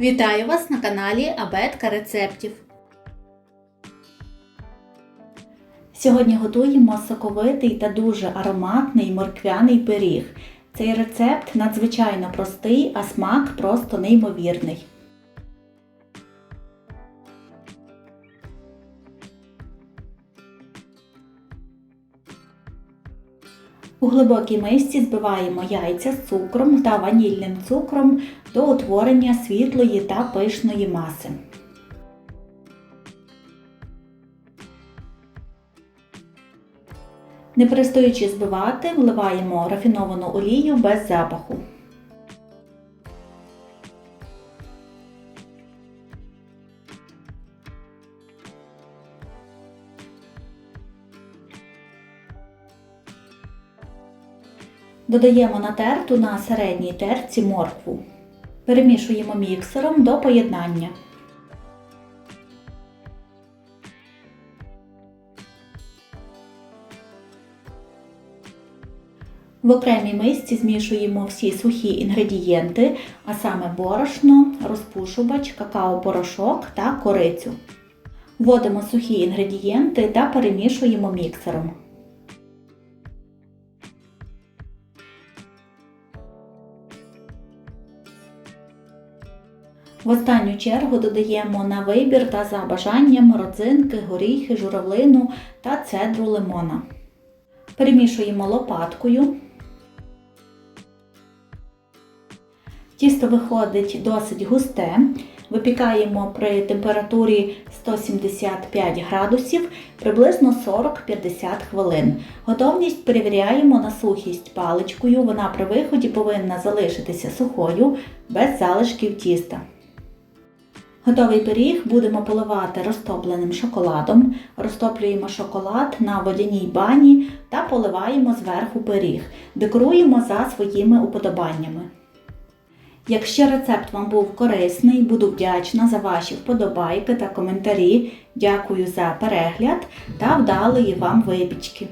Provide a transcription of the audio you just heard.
Вітаю вас на каналі Абетка рецептів. Сьогодні готуємо соковитий та дуже ароматний морквяний пиріг. Цей рецепт надзвичайно простий, а смак просто неймовірний. У глибокій мисці збиваємо яйця з цукром та ванільним цукром до утворення світлої та пишної маси. Не перестаючи збивати, вливаємо рафіновану олію без запаху. Додаємо натерту на середній терці моркву. Перемішуємо міксером до поєднання. В окремій мисці змішуємо всі сухі інгредієнти, а саме борошно, розпушувач, какао-порошок та корицю. Вводимо сухі інгредієнти та перемішуємо міксером. В останню чергу додаємо на вибір та за бажанням родзинки, горіхи, журавлину та цедру лимона. Перемішуємо лопаткою. Тісто виходить досить густе. Випікаємо при температурі 175 градусів приблизно 40-50 хвилин. Готовність перевіряємо на сухість паличкою. Вона при виході повинна залишитися сухою, без залишків тіста. Готовий пиріг будемо поливати розтопленим шоколадом. Розтоплюємо шоколад на водяній бані та поливаємо зверху пиріг. Декоруємо за своїми уподобаннями. Якщо рецепт вам був корисний, буду вдячна за ваші вподобайки та коментарі. Дякую за перегляд та вдалої вам випічки!